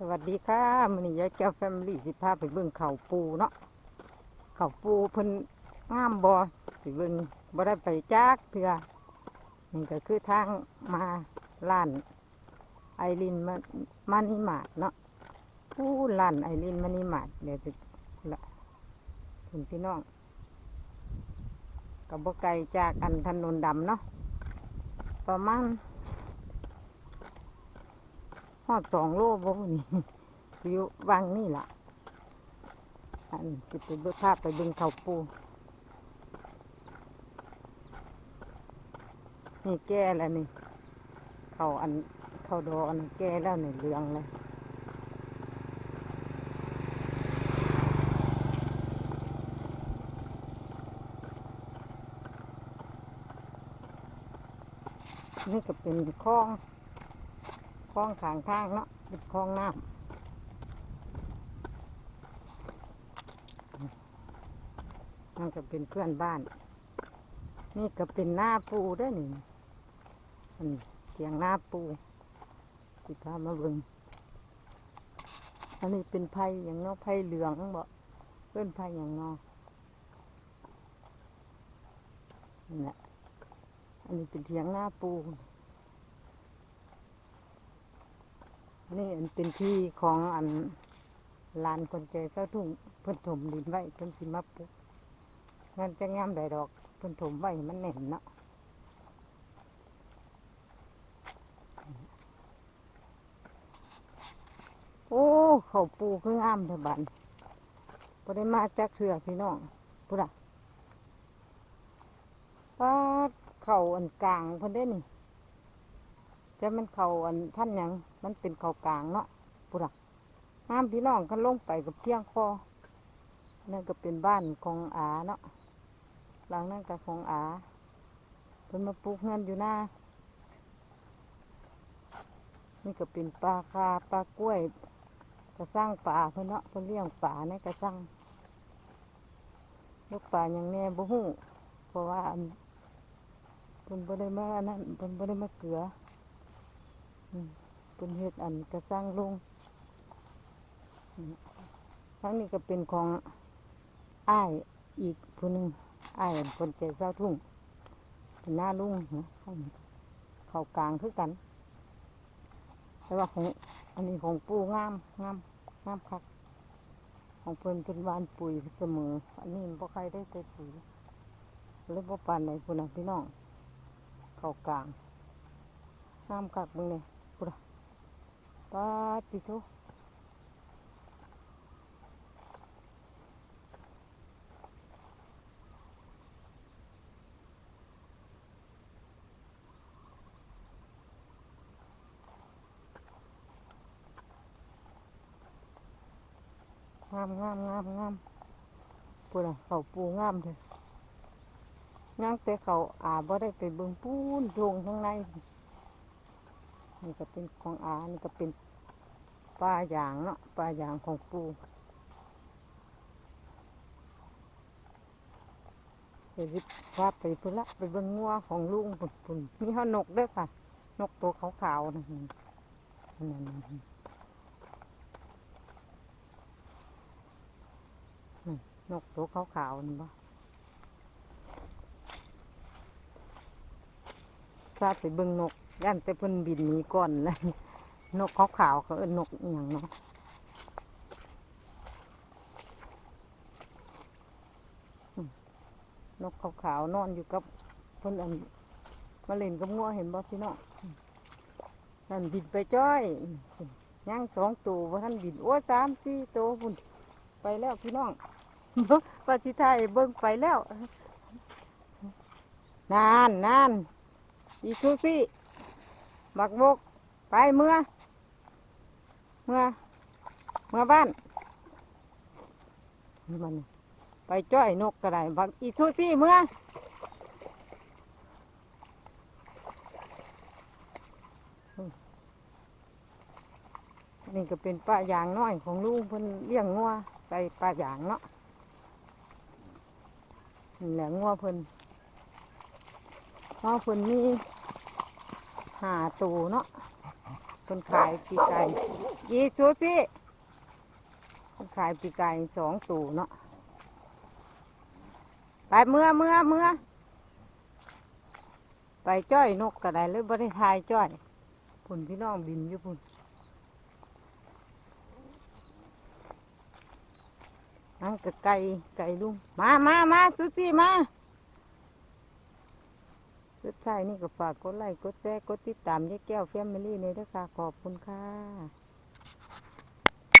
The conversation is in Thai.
สวัสดีค่ะมันนี้ยายแก้วแฟมิลี่สิพาไปเบิ่งเขาปูเนาะเขาปูเพิ่นงามบ่ไปเบิ่งบ่ได้ไปจักเถื่อนี่ก็คือทางมาล้านไอรินมามานิมาดเนาะผู้ล้านไอรินมานิมาดเดี๋ยวจะละคุณพี่น้องกับบ่ไกลจากอันถนนดำเนาะประมาณ หอดสองโลบ่นี่สิอยู่วางนี่ล่ะ อันจิไปเบิกภาพไปเบึงเขาปู นี่แก่แล้วนี่ เขาอันเขาดอนแก่แล้วในเหลืองเลยนี่ก็เป็นคลอง ลองขางทางเนาะเป็นคลองน้ำมันก็เป็นเพื่อนบ้าน นี่ก็เป็นหน้าปูเด้วยนี่อันเกียงหน้าปูติดพามาเบิงอันนี้เป็นไผ่อย่างเนาะไผ่เหลืองบ่เพื่อนไผ่อย่างเนาะนี่นแหละอันนี้เป็นเทียงหน้าปู นี่อันเป็นที่ของอันลานคนใจเศร้าทุ่งเพิ่นถมดินไว้เพิ่นสิมาปลูกงานจะงามได้ดอกเพิ่นถมไว้มันแน่นเนาะโอ้เขาปลูกคืองามเถอะบันบ่ได้มาจากเถื่อพี่น้องพุทธะป้าเขาอันกลางเพิ่นได้นี่จะมันเขาอันท่านยัง มันเป็นเขากลางเนาะปุระห้ามพี่น้องกันลงไปกับเพียงคอนั่นก็เป็นบ้านของอาเนาะหลังนั่นก็ของอาเพิ่นมาปลูกเงินอยู่หน้า นี่ก็เป็นปลาคาปลากล้วยกระสร้างป่าเพิ่นเนาะเพิ่นเลี้ยงป่าในกระสร้างลูกป่าอย่างแน่บ่ฮู้เพราะว่าอันเพิ่นบ่ได้มาอันนั้นเพิ่นบ่ได้มาเกลือ อืม เป็นเห็ดอันกระสร้างลงทั้งนี้ก็เป็นของอ้ายอีกผู้หนึ่งอ้ายอันคนใจเศร้าทุ่งหน้าลุงนะข้างเขากลางคือกัน แต่ว่าของอันนี้ของปูงามงามงามคักของเพิ่นเป็นวานปุ๋ยเสมอ อันนี้บ่ใครได้ใส่ปุ๋ยเลยบ่ปานไหนพุ่นน่ะพี่น้อง เขากลางงามคักมึงเนี่ยปุระ ปาติโตงามงามงามงามปุระเขาปูงามเลยย่างแต่เขาอาบ่ได้ไปเบิ่งปูนโยงข้างใน นี่ก็เป็นของอานี่ก็เป็นปลาหยางเนาะปลาหยางของปูไปวิทย์พาไปพุ่นละไปเบิ่งงัวของลุงปุ่นปุ่นมีห้านกด้วยค่ะ นกตัวขาวๆนะนั่นนั่นนั่นนั่นกตัวขาวๆนี่บ่พาไปเบิ่งนก ย่านแต่เพิ่นบินนี้ก่อนเลย นกขาวขาวเขาเอิ้นนกอหย่างเนาะนกขาวขาวนอนอยู่กับเพิ่นอันมาเล่นกับงัวเห็นบ่พี่น้องนั่นบินไปจ้อยย่างสองตัวว่าท่านบินโอ้สามสี่ตัวพุ่นไปแล้วพี่น้องปาสิไทยเบิ่งไปแล้วนานนานอีซูซี่ บักบก ไปเมื่อ เมื่อ เมื่อบ้านมันไปจ้อยนกก็ไดบักอีซูซี่เมื่อ นี่ก็เป็นป้ายางน้อยของลุงเพิ่นเลี้ยงงัวใส่ป้ายางเนาะนี่แหละงัวเพิ่นงัวเพิ่นมี หาตูเนาะเพิ่นขายปีไก่ยีชูสิคนขายปีกไก่สองตู่เนาะไปเมื่อเมื่อเมื่อไปจ้อยนกกระไดเลยบ่ไทายจ้อยพุ่นพี่น้องบินอยู่พุ่นนั่งกับไก่ไก่ลุงมามามาสุจิมา สุดท้ายนี่ก็ฝากกดไลค์กดแชร์กดติดตามยายแก้วแฟมิลี่ในด้วยค่ะขอบคุณค่ะ